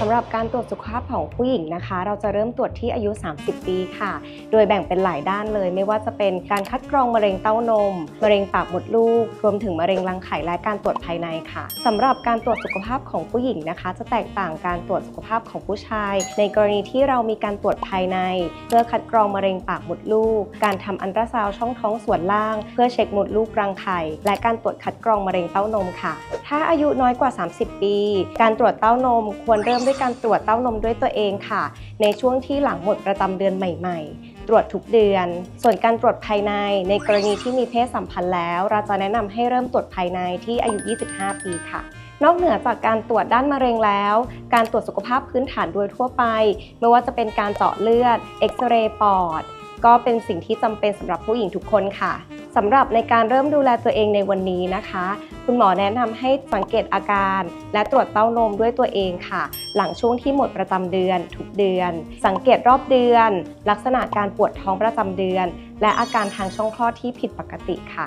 สำหรับการตรวจสุขภาพของผู้หญิงนะคะ เราจะเริ่มตรวจที่อายุ 30 ปีค่ะ โดยแบ่งเป็นหลายด้านเลย ไม่ว่าจะเป็นการคัดกรองมะเร็งเต้านม มะเร็งปากมดลูก รวมถึงมะเร็งรังไข่และการตรวจภายในค่ะสำหรับการตรวจสุขภาพของผู้หญิงนะคะ จะแตกต่างการตรวจสุขภาพของผู้ชาย ในกรณีที่เรามีการตรวจภายใน เพื่อคัดกรองมะเร็งปากมดลูก การทำอันตราซาวด์ช่องท้องส่วนล่าง เพื่อเช็คมดลูกรังไข่ และการตรวจคัดกรองมะเร็งเต้านมค่ะ ถ้าอายุน้อยกว่า 30 ปี การตรวจเต้านมควรเริ่มด้วยการตรวจเต้านมด้วยตัวเองค่ะ ในช่วงที่หลังหมดประจำเดือนใหม่ ๆ ตรวจทุกเดือน ส่วนการตรวจภายใน ในกรณีที่มีเพศสัมพันธ์แล้ว เราจะแนะนำให้เริ่มตรวจภายในที่อายุ 25 ปีค่ะนอกเหนือจากการตรวจด้านมะเร็งแล้ว การตรวจสุขภาพพื้นฐานโดยทั่วไป ไม่ว่าจะเป็นการเจาะเลือด เอ็กซเรย์ปอด ก็เป็นสิ่งที่จำเป็นสำหรับผู้หญิงทุกคนค่ะ สำหรับในการเริ่มดูแลตัวเองในวันนี้นะคะ คุณหมอแนะนำให้สังเกตอาการ และตรวจเต้านมด้วยตัวเองค่ะ หลังช่วงที่หมดประจำเดือน ทุกเดือน สังเกตรอบเดือน ลักษณะการปวดท้องประจำเดือน และอาการทางช่องคลอดที่ผิดปกติค่ะ